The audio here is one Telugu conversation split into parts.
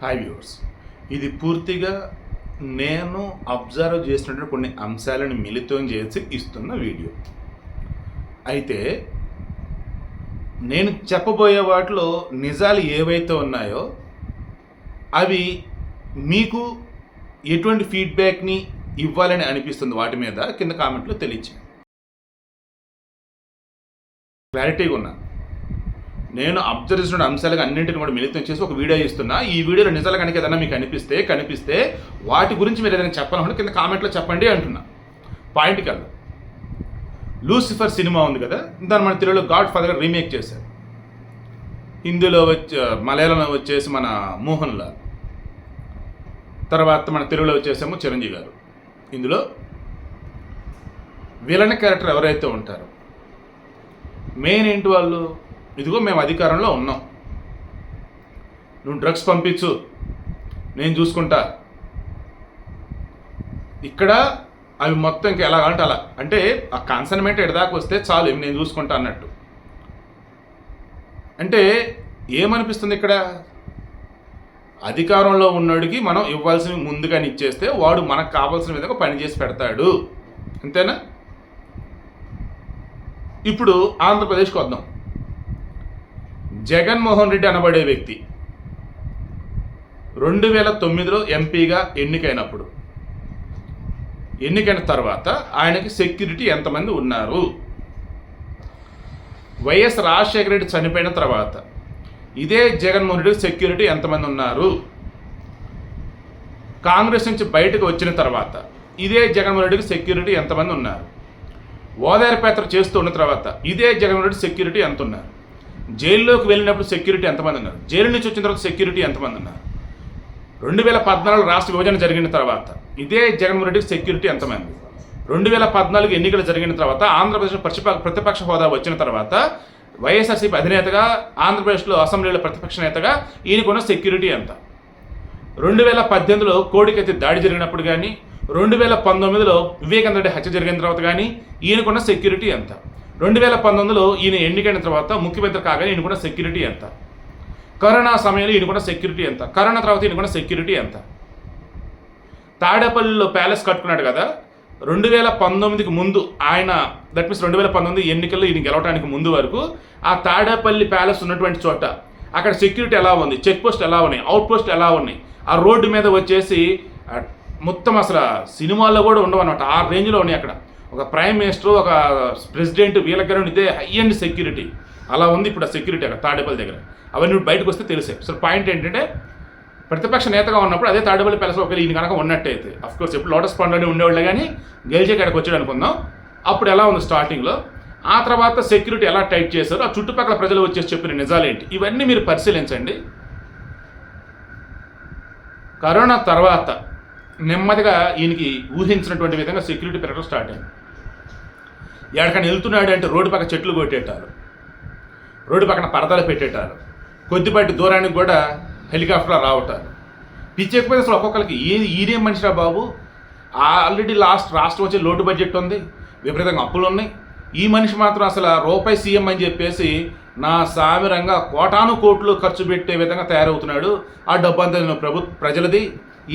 హాయ్ వ్యూవర్స్ ఇది పూర్తిగా నేను అబ్జర్వ్ చేసినటువంటి కొన్ని అంశాలను మిళితం చేసి ఇస్తున్న వీడియో అయితే నేను చెప్పబోయే వాటిలో నిజాలు ఏవైతే ఉన్నాయో అవి మీకు ఎటువంటి ఫీడ్బ్యాక్ని ఇవ్వాలని అనిపిస్తుంది వాటి మీద కింద కామెంట్లో తెలియచే క్లారిటీగా ఉన్నా. నేను అబ్జర్వ్ చేసిన అంశాలకు అన్నింటిని కూడా మిళితం చేసి ఒక వీడియో ఇస్తున్నా ఈ వీడియోలో నిజాలు కనుక ఏదైనా మీకు అనిపిస్తే కనిపిస్తే వాటి గురించి మీరు ఏదైనా చెప్పాలనుకుంటే కింద కామెంట్లో చెప్పండి అంటున్నా. పాయింట్కి వెళ్దాం లూసిఫర్ సినిమా ఉంది కదా దాన్ని మన తెలుగులో గాడ్ ఫాదర్ రీమేక్ చేశారు. హిందీలో వచ్చి మలయాళంలో వచ్చేసి మన మోహన్ లాల్. తర్వాత మన తెలుగులో వచ్చేసేమో చిరంజీవి గారు. ఇందులో విలన్ క్యారెక్టర్ ఎవరైతే ఉంటారో మెయిన్ ఏంటి వాళ్ళు? ఇదిగో మేము అధికారంలో ఉన్నాం. నువ్వు డ్రగ్స్ పంపించు. నేను చూసుకుంటా. ఇక్కడ అవి మొత్తం ఇంకా ఎలా అంటే అలా. అంటే ఆ కన్సన్మెంట్ ఎడదాకా వస్తే చాలు ఇవి నేను చూసుకుంటా అన్నట్టు. అంటే ఏమనిపిస్తుంది ఇక్కడ? అధికారంలో ఉన్నోడికి మనం ఇవ్వాల్సిన ముందుగానే ఇచ్చేస్తే వాడు మనకు కావాల్సిన విధంగా పని చేసి పెడతాడు. అంతేనా? ఇప్పుడు ఆంధ్రప్రదేశ్కి వద్దాం. జగన్మోహన్ రెడ్డి అనబడే వ్యక్తి. రెండు వేల తొమ్మిదిలో ఎంపీగా ఎన్నికైనప్పుడు. ఎన్నికైన తర్వాత ఆయనకి సెక్యూరిటీ ఎంతమంది ఉన్నారు? వైఎస్ రాజశేఖర రెడ్డి చనిపోయిన తర్వాత ఇదే జగన్మోహన్ రెడ్డి సెక్యూరిటీ ఎంతమంది ఉన్నారు? కాంగ్రెస్ నుంచి బయటకు వచ్చిన తర్వాత ఇదే జగన్మోహన్ రెడ్డికి సెక్యూరిటీ ఎంతమంది ఉన్నారు? ఓదారిపేత్ర చేస్తూ ఉన్న తర్వాత ఇదే జగన్మోహన్ రెడ్డి సెక్యూరిటీ ఎంత ఉన్నారు జైల్లోకి వెళ్ళినప్పుడు సెక్యూరిటీ ఎంతమంది ఉన్నారు? జైలు నుంచి వచ్చిన తర్వాత సెక్యూరిటీ ఎంతమంది ఉన్నారు? రెండు వేల పద్నాలుగు రాష్ట్ర విభజన జరిగిన తర్వాత ఇదే జగన్మోహన్ రెడ్డికి సెక్యూరిటీ ఎంతమంది? రెండు వేల పద్నాలుగు ఎన్నికలు జరిగిన తర్వాత ఆంధ్రప్రదేశ్ ప్రతిపక్ష ప్రతిపక్ష హోదా వచ్చిన తర్వాత వైఎస్ఆర్సీపీ అధినేతగా ఆంధ్రప్రదేశ్లో అసెంబ్లీలో ప్రతిపక్ష నేతగా ఈయనకున్న సెక్యూరిటీ ఎంత? రెండు వేల పద్దెనిమిదిలో కోడికత్తి దాడి జరిగినప్పుడు కానీ రెండు వేల పంతొమ్మిదిలో వివేకానంద రెడ్డి హత్య జరిగిన తర్వాత కానీ ఈయనకున్న సెక్యూరిటీ ఎంత? రెండు వేల పంతొమ్మిదిలో ఈయన ఎన్నికైన తర్వాత ముఖ్యమంత్రి కాగానే ఈయన కూడా సెక్యూరిటీ ఎంత కరోనా సమయంలో ఈయనకున్న సెక్యూరిటీ ఎంత కరోనా తర్వాత ఈయన కూడా సెక్యూరిటీ ఎంత తాడేపల్లిలో ప్యాలెస్ కట్టుకున్నాడు కదా. రెండు వేల పంతొమ్మిదికి ముందు ఆయన దట్ మీన్స్ రెండు వేల పంతొమ్మిది ఎన్నికల్లో ఈయన గెలవడానికి ముందు వరకు ఆ తాడేపల్లి ప్యాలెస్ ఉన్నటువంటి చోట అక్కడ సెక్యూరిటీ ఎలా ఉంది. చెక్ పోస్ట్ ఎలా ఉన్నాయి. అవుట్ పోస్ట్ ఎలా ఉన్నాయి. ఆ రోడ్డు మీద వచ్చేసి మొత్తం అసలు సినిమాల్లో కూడా ఉండవు అనమాట ఆ రేంజ్లో ఉన్నాయి అక్కడ. ఒక ప్రైమ్ మినిస్టర్ ఒక ప్రెసిడెంట్ వీళ్ళకి ఇదే హై అండ్ సెక్యూరిటీ అలా ఉంది ఇప్పుడు ఆ సెక్యూరిటీ అక్కడ తాడేపల్లి దగ్గర. అవన్నీ బయటకు వస్తే తెలిసే. సో పాయింట్ ఏంటంటే ప్రతిపక్ష నేతగా ఉన్నప్పుడు అదే తాడేపల్లి ప్యాలెస్ ఒకరు ఈయన కనుక ఉన్నట్టయితే అఫ్ కోర్స్ ఇప్పుడు లోటస్ పండుగ ఉండేవాళ్ళే కానీ గెలిచే కాడికి వచ్చాడు అనుకుందాం. అప్పుడు ఎలా ఉంది స్టార్టింగ్లో ఆ తర్వాత సెక్యూరిటీ ఎలా టైట్ చేశారు? ఆ చుట్టుపక్కల ప్రజలు వచ్చేసి చెప్పిన నిజాలేంటి ఇవన్నీ మీరు పరిశీలించండి. కరోనా తర్వాత నెమ్మదిగా ఈయనకి ఊహించినటువంటి విధంగా సెక్యూరిటీ పెరగడం స్టార్ట్ అయింది. ఎక్కడికైనా వెళ్తున్నాడు అంటే రోడ్డు పక్క చెట్లు కొట్టేటారు. రోడ్డు పక్కన పరదాలు పెట్టేటారు. కొద్దిపాటి దూరానికి కూడా హెలికాప్టర్ రావటారు పిచ్చెక్కిపోతే అసలు ఒక్కొక్కరికి ఏ ఈరేం మనిషిరా బాబు. ఆల్రెడీ లాస్ట్ రాష్ట్రం వచ్చే లోటు బడ్జెట్ ఉంది. విపరీతంగా అప్పులు ఉన్నాయి. ఈ మనిషి మాత్రం అసలు రూపాయి సీఎం అని చెప్పేసి నా సామిరంగా కోటాను కోట్లు ఖర్చు పెట్టే విధంగా తయారవుతున్నాడు. ఆ డబ్బు అంతా నేను ప్రభు ప్రజలది.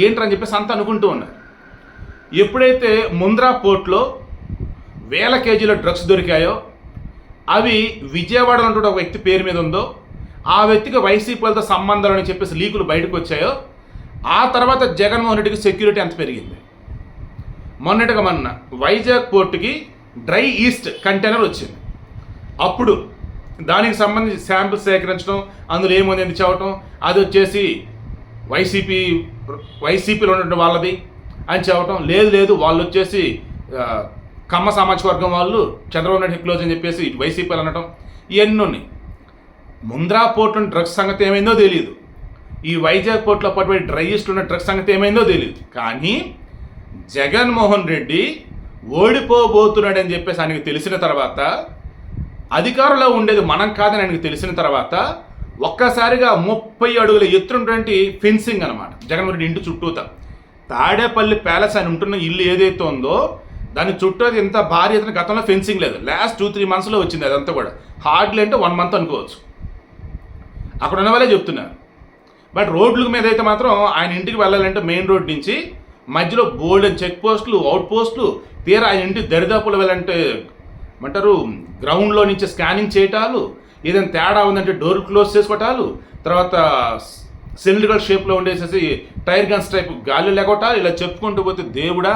ఏంటని చెప్పేసి అంత అనుకుంటూ ఉన్నారు. ఎప్పుడైతే ముంద్రా పోర్ట్లో వేల కేజీల డ్రగ్స్ దొరికాయో అవి విజయవాడలో ఉంటున్న ఒక వ్యక్తి పేరు మీద ఉందో ఆ వ్యక్తికి వైసీపీలతో సంబంధాలు అని చెప్పేసి లీకులు బయటకు వచ్చాయో ఆ తర్వాత జగన్మోహన్ రెడ్డికి సెక్యూరిటీ ఎంత పెరిగింది. మొన్నటిగా మొన్న వైజాగ్ పోర్టుకి డ్రై ఈస్ట్ కంటైనర్ వచ్చింది. అప్పుడు దానికి సంబంధించి శాంపిల్స్ సేకరించడం అందులో ఏముంది ఎందుకు చెప్పటం అది వచ్చేసి వైసీపీ వైసీపీలో ఉన్నటువంటి వాళ్ళది అని చెప్పటం లేదు లేదు. వాళ్ళు వచ్చేసి కమ్మ సామాజిక వర్గం వాళ్ళు చంద్రబాబు నాయుడు క్లోజ్ అని చెప్పేసి వైసీపీలు అనటం ఇవన్నీ ఉన్నాయి. ముంద్రా పోర్టులో డ్రగ్స్ సంగతి ఏమైందో తెలియదు ఈ వైజాగ్ పోర్ట్లో పట్టుబడి డ్రైయెస్ట్ ఉన్న డ్రగ్స్ సంగతి ఏమైందో తెలియదు కానీ జగన్మోహన్ రెడ్డి ఓడిపోబోతున్నాడని చెప్పేసి ఆయనకి తెలిసిన తర్వాత అధికారంలో ఉండేది మనం కాదని ఆయనకు తెలిసిన తర్వాత ఒక్కసారిగా ముప్పై అడుగుల ఎత్తున్నటువంటి ఫెన్సింగ్ అనమాట జగన్మోహన్ రెడ్డి ఇంటి చుట్టూత. తాడేపల్లి ప్యాలెస్ అని ఉంటున్న ఇల్లు ఏదైతే ఉందో దాని చుట్టూ అది ఎంత భారీ ఎత్తున గతంలో ఫెన్సింగ్ లేదు. లాస్ట్ టూ త్రీ మంత్స్లో వచ్చింది అదంతా కూడా. హార్డ్లీ అంటే వన్ మంత్ అనుకోవచ్చు. అక్కడ ఉన్న వాళ్ళే చెప్తున్నారు. బట్ రోడ్ల మీద అయితే మాత్రం ఆయన ఇంటికి వెళ్ళాలంటే మెయిన్ రోడ్ నుంచి మధ్యలో బోల్డెన్ చెక్ పోస్టులు అవుట్ పోస్టులు తీరా ఆయన ఇంటి దరిదాపులు వెళ్ళాలంటే ఏమంటారు గ్రౌండ్లో నుంచి స్కానింగ్ చేయటాలు ఏదైనా తేడా ఉందంటే డోర్ క్లోజ్ చేసుకోవటాలు తర్వాత సిలిండ్రికల్ షేప్లో ఉండేసేసి టైర్ గన్స్ టైప్ గాలి లేకొట్టాలి ఇలా చెప్పుకుంటూ పోతే దేవుడా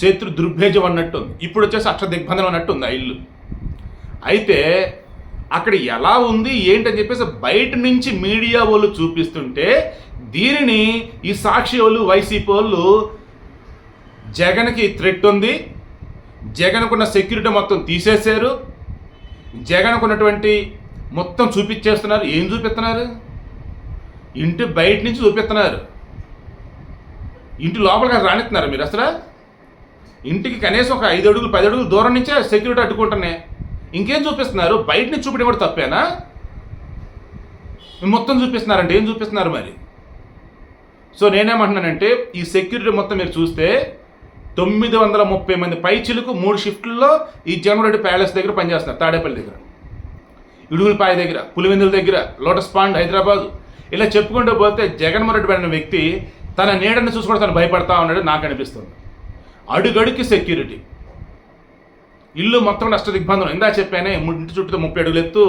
శత్రు దుర్భేజం అన్నట్టుంది ఇప్పుడు వచ్చేసి అక్ష దిగ్బంధనం అన్నట్టుంది ఆ ఇల్లు. అయితే అక్కడ ఎలా ఉంది ఏంటని చెప్పేసి బయట నుంచి మీడియా వాళ్ళు చూపిస్తుంటే దీనిని ఈ సాక్షి వాళ్ళు వైసీపీ వాళ్ళు జగన్కి థ్రెట్ ఉంది. జగన్కున్న సెక్యూరిటీ మొత్తం తీసేశారు. జగన్కున్నటువంటి మొత్తం చూపించేస్తున్నారు ఏం చూపిస్తున్నారు? ఇంటి బయట నుంచి చూపిస్తున్నారు. ఇంటి లోపలికి రానిస్తున్నారు మీరు అసలు? ఇంటికి కనీసం ఒక ఐదు అడుగులు పది అడుగులు దూరం నుంచే సెక్యూరిటీ అడ్డుకుంటున్నాయి. ఇంకేం చూపిస్తున్నారు? బయట నుంచి చూపించడం కూడా తప్పేనా? మొత్తం చూపిస్తున్నారంటే ఏం చూపిస్తున్నారు మరి? సో నేనేమంటున్నానంటే ఈ సెక్యూరిటీ మొత్తం మీరు చూస్తే తొమ్మిది వందల ముప్పై మంది పైచిలకు మూడు షిఫ్ట్లలో ఈ జగన్రెడ్డి ప్యాలెస్ దగ్గర పనిచేస్తున్నారు తాడేపల్లి దగ్గర. ఇడుగులపాయ దగ్గర పులివెందుల దగ్గర లోటస్ పాండ్ హైదరాబాద్. ఇలా చెప్పుకుంటూ పోతే జగన్మోహన్ రెడ్డి అనే వ్యక్తి తన నీడని చూసుకోవడం తను భయపడతా ఉన్నాడు నాకు అనిపిస్తుంది. అడుగడుకి సెక్యూరిటీ ఇల్లు మొత్తం నష్ట దిగ్బంధం ఇందా చెప్పానే ఇంటి చుట్టూ ముప్పై అడుగులు ఎత్తు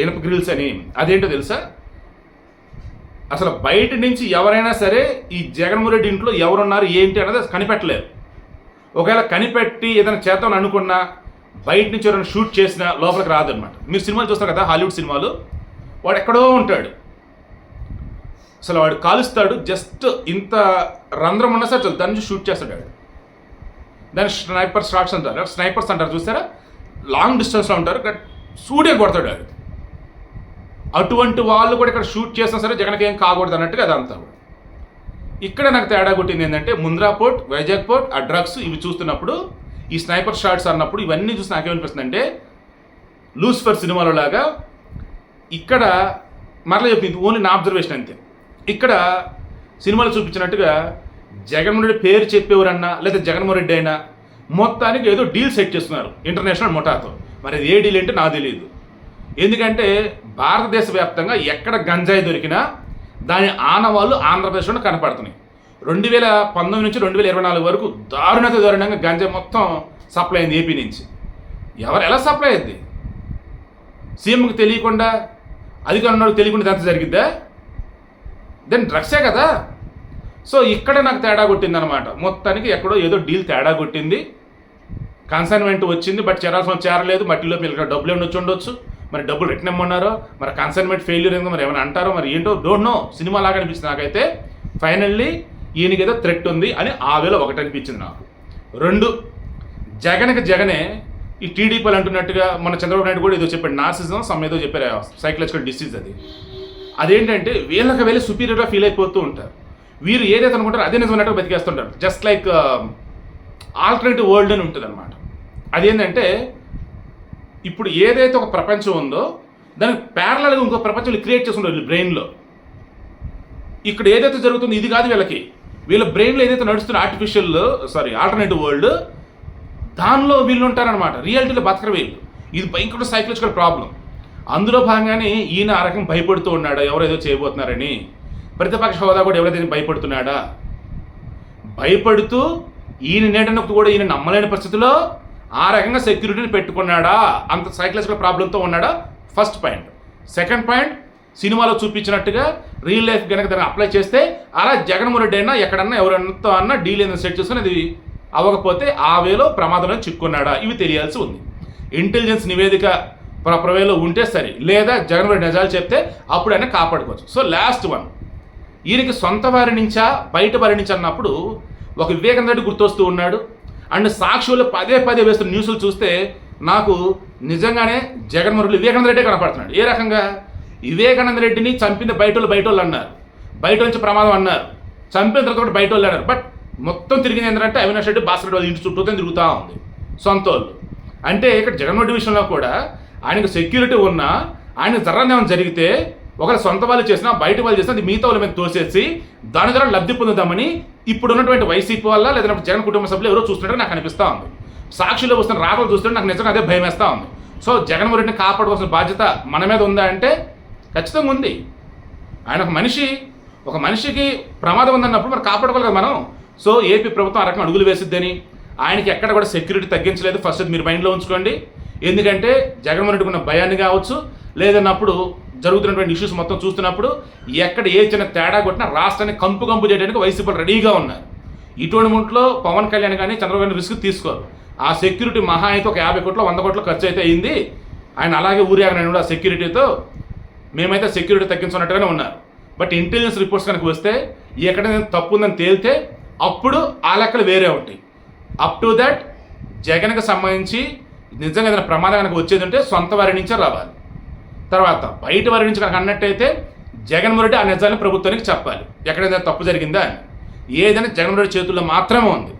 ఇనప గ్రిల్స్ అని. అదేంటో తెలుసా? అసలు బయట నుంచి ఎవరైనా సరే ఈ జగన్మోహన్ రెడ్డి ఇంట్లో ఎవరున్నారు ఏంటి అన్నది కనిపెట్టలేదు కనిపెట్టలేరు. ఒకవేళ కనిపెట్టి ఏదైనా చేద్దామని అనుకున్నా బయట నుంచి ఎవరైనా షూట్ చేసినా లోపలికి రాదనమాట మీరు సినిమాలు చూస్తారు కదా హాలీవుడ్ సినిమాలు వాడు ఎక్కడో ఉంటాడు. అసలు వాడు కాలుస్తాడు జస్ట్ ఇంత రంధ్రం ఉన్నా సరే దాని నుంచి షూట్ చేస్తాడు వాడు. దాన్ని స్నైపర్ షాట్స్ అంటారు. స్నైపర్స్ అంటారు చూసారా? లాంగ్ డిస్టెన్స్లో ఉంటారు బట్ సూడే కొడతాడు వాడు. అటువంటి వాళ్ళు కూడా ఇక్కడ షూట్ చేసినా సరే జగన్కి ఏం కాకూడదు అన్నట్టుగా అదంతా అంతా ఇక్కడ నాకు తేడా కొట్టింది ఏంటంటే ముంద్రా పోర్ట్ వైజాగ్ పోర్ట్ ఆ డ్రగ్స్ ఇవి చూస్తున్నప్పుడు ఈ స్నైపర్ షాట్స్ అన్నప్పుడు ఇవన్నీ చూసి నాకేమనిపిస్తుంది అంటే లూసిఫర్ సినిమాలో లాగా ఇక్కడ మరలా చెప్పింది ఓన్లీ నా అబ్జర్వేషన్ అంతే. ఇక్కడ సినిమాలో చూపించినట్టుగా జగన్మోహన్ రెడ్డి పేరు చెప్పేవారన్నా లేదా జగన్మోహన్ రెడ్డి అయినా మొత్తానికి ఏదో డీల్ సెట్ చేస్తున్నారు ఇంటర్నేషనల్ ముఠాతో మరి ఏ డీల్ అంటే నాకు తెలియదు ఎందుకంటే భారతదేశ వ్యాప్తంగా ఎక్కడ గంజాయి దొరికినా దాని ఆనవాళ్ళు ఆంధ్రప్రదేశ్లో కనపడుతున్నాయి. రెండు వేల పంతొమ్మిది నుంచి రెండు వేల ఇరవై నాలుగు వరకు దారుణత దారుణంగా గంజా మొత్తం సప్లై అయింది ఏపీ నుంచి. ఎవరు ఎలా సప్లై అయింది? సీఎంకి తెలియకుండా అధికారులకు తెలియకుండా దాంతో జరిగిద్దా? దెన్ డ్రగ్సే కదా. సో ఇక్కడ నాకు తేడా కొట్టింది అనమాట మొత్తానికి ఎక్కడో ఏదో డీల్ తేడా కొట్టింది. కన్సైన్మెంట్ వచ్చింది బట్ చేరాల్సిన చేరలేదు. మట్టిలో మీరు డబ్బులు ఏమైనా వచ్చి ఉండొచ్చు? మరి డబ్బులు రిటర్న్ ఇమ్మన్నారో? మరి కన్సైన్మెంట్ ఫెయిల్యూర్ ఏందో మరి ఏమైనా అంటారో? మరి ఏంటో? డోంట్ నో సినిమా లాగా అనిపిస్తుంది నాకైతే. ఫైనల్లీ ఈయనకి ఏదో థ్రెట్ ఉంది అని ఆ వేళ ఒకటి అనిపించింది నాకు. రెండు జగన్కి జగనే ఈ టీడీపీలు అంటున్నట్టుగా మన చంద్రబాబు నాయుడు కూడా ఏదో చెప్పాడు నార్సిజం సమ్ ఏదో చెప్పారు సైకలాజికల్ డిసీజ్ అది. అదేంటంటే వీళ్ళకి వెళ్ళి సుపీరియర్గా ఫీల్ అయిపోతూ ఉంటారు. వీరు ఏదైతే అనుకుంటారో అదే నిజమైనట్టుగా బతికేస్తుంటారు. జస్ట్ లైక్ ఆల్టర్నేటివ్ వరల్డ్ అని ఉంటుంది అనమాట అదేంటంటే ఇప్పుడు ఏదైతే ఒక ప్రపంచం ఉందో దానికి ప్యారలల్గా ఇంకో ప్రపంచం క్రియేట్ చేసుకుంటారు వీళ్ళు బ్రెయిన్లో ఇక్కడ ఏదైతే జరుగుతుందో ఇది కాదు వీళ్ళకి. వీళ్ళ బ్రెయిన్లో ఏదైతే నడుస్తున్న ఆర్టిఫిషియల్ సారీ ఆల్టర్నేటివ్ వరల్డ్ దానిలో వీళ్ళు ఉంటారనమాట రియాలిటీలో బతకరు వీళ్ళు. ఇది భయంకర సైకలాజికల్ ప్రాబ్లం అందులో భాగంగానే ఈయన ఆ రకం భయపడుతూ ఉన్నాడా? ఎవరేదో ఏదో చేయబోతున్నారని. ప్రతిపక్ష హోదా కూడా ఎవరైతే భయపడుతున్నాడా? భయపడుతూ ఈయన నేటనప్పుడు కూడా ఈయన నమ్మలేని పరిస్థితిలో ఆ రకంగా సెక్యూరిటీని పెట్టుకున్నాడా? అంత సైకలాజికల్ ప్రాబ్లంతో ఉన్నాడా? ఫస్ట్ పాయింట్ సెకండ్ పాయింట్ సినిమాలో చూపించినట్టుగా రియల్ లైఫ్ కనుక దాన్ని అప్లై చేస్తే అలా జగన్మోహన్ రెడ్డి అయినా ఎక్కడన్నా ఎవరితో అన్నా డీల్ ఏదైనా సెట్ చేసుకుని అది అవ్వకపోతే ఆ వేలో ప్రమాదంలో చిక్కున్నాడా? ఇవి తెలియాల్సి ఉంది. ఇంటెలిజెన్స్ నివేదిక ప్రాపర్ వేలో ఉంటే సరే లేదా జగన్మోహన్ రెడ్డి నిజాలు చెప్తే అప్పుడు ఆయన కాపాడుకోవచ్చు. సో లాస్ట్ వన్ ఈయనకి సొంత వారి నుంచా బయట వారి నుంచి అన్నప్పుడు ఒక వివేకానంద రెడ్డి గుర్తొస్తూ ఉన్నాడు. అండ్ సాక్షులు పదే పదే వేస్తున్న న్యూస్లు చూస్తే నాకు నిజంగానే జగన్మోహన్ రెడ్డి వివేకానంద రెడ్డి కనపడుతున్నాడు. ఏ రకంగా? వివేకానంద రెడ్డిని చంపింది బయట వాళ్ళు బయట వాళ్ళు అన్నారు. బయట నుంచి ప్రమాదం అన్నారు. చంపిన తర్వాత కూడా బయట వాళ్ళు అన్నారు. బట్ మొత్తం తిరిగింది ఏంటంటే అవినాష్ రెడ్డి భాస్కర్ వాళ్ళు వాళ్ళ ఇంటి చుట్టూ తిరుగుతూ ఉంది. సొంత వాళ్ళు అంటే ఇక్కడ జగన్మోహన్ రెడ్డి విషయంలో కూడా ఆయనకు సెక్యూరిటీ ఉన్నా ఆయన జర్రాన్ని జరిగితే ఒకరు సొంత వాళ్ళు చేసినా బయట వాళ్ళు చేసినా అది మిగతా వాళ్ళ మీద తోసేసి దాని ద్వారా లబ్ధి పొందుదామని ఇప్పుడు ఉన్నటువంటి వైసీపీ వల్ల లేదంటే జగన్ కుటుంబ సభ్యులు ఎవరో చూస్తున్నట్టు నాకు అనిపిస్తూ ఉంది. సాక్షిలో వస్తున్న రాకలు చూస్తుంటే నాకు నిజంగా అదే భయం వేస్తూ ఉంది. సో జగన్మోహన్ రెడ్డిని కాపాడుకోవాల్సిన బాధ్యత మన మీద ఉందా అంటే ఖచ్చితంగా ఉంది. ఆయన ఒక మనిషి ఒక మనిషికి ప్రమాదం ఉందన్నప్పుడు మరి కాపాడుకోవాలి కదా మనం. సో ఏపీ ప్రభుత్వం ఆ రకం అడుగులు వేసిద్దని ఆయనకి ఎక్కడ కూడా సెక్యూరిటీ తగ్గించలేదు. ఫస్ట్ మీరు మైండ్లో ఉంచుకోండి. ఎందుకంటే జగన్మోహన్ రెడ్డికి ఉన్న భయాన్ని కావచ్చు లేదన్నప్పుడు జరుగుతున్నటువంటి ఇష్యూస్ మొత్తం చూస్తున్నప్పుడు ఎక్కడ ఏ చిన్న తేడా కొట్టినా రాష్ట్రాన్ని కంపు కంపు చేయడానికి వైసీపీలు రెడీగా ఉన్నారు. ఇటువంటి ముట్లో పవన్ కళ్యాణ్ కానీ చంద్రబాబు రిస్క్ తీసుకోరు. ఆ సెక్యూరిటీ మహా అయితే ఒక యాభై కోట్లు వంద కోట్లు ఖర్చు అయితే అయింది. ఆయన అలాగే ఊరేగనండి కూడా ఆ సెక్యూరిటీతో మేమైతే సెక్యూరిటీ తగ్గించున్నట్టుగానే ఉన్నారు. బట్ ఇంటెలిజెన్స్ రిపోర్ట్స్ కనుక వస్తే ఎక్కడైనా తప్పు ఉందని తేలితే అప్పుడు ఆ లెక్కలు వేరే ఉంటాయి. అప్ టు దట్ జగన్కి సంబంధించి నిజంగా ఏదైనా ప్రమాదం కనుక వచ్చేది ఉంటే సొంత వారి నుంచే రావాలి. తర్వాత బయట వారి నుంచి కనుక అన్నట్టయితే జగన్మోహన్ రెడ్డి ఆ నిజాన్ని ప్రభుత్వానికి చెప్పాలి. ఎక్కడైనా తప్పు జరిగిందా అని. ఏదైనా జగన్మోహన్ రెడ్డి చేతుల్లో మాత్రమే ఉంది.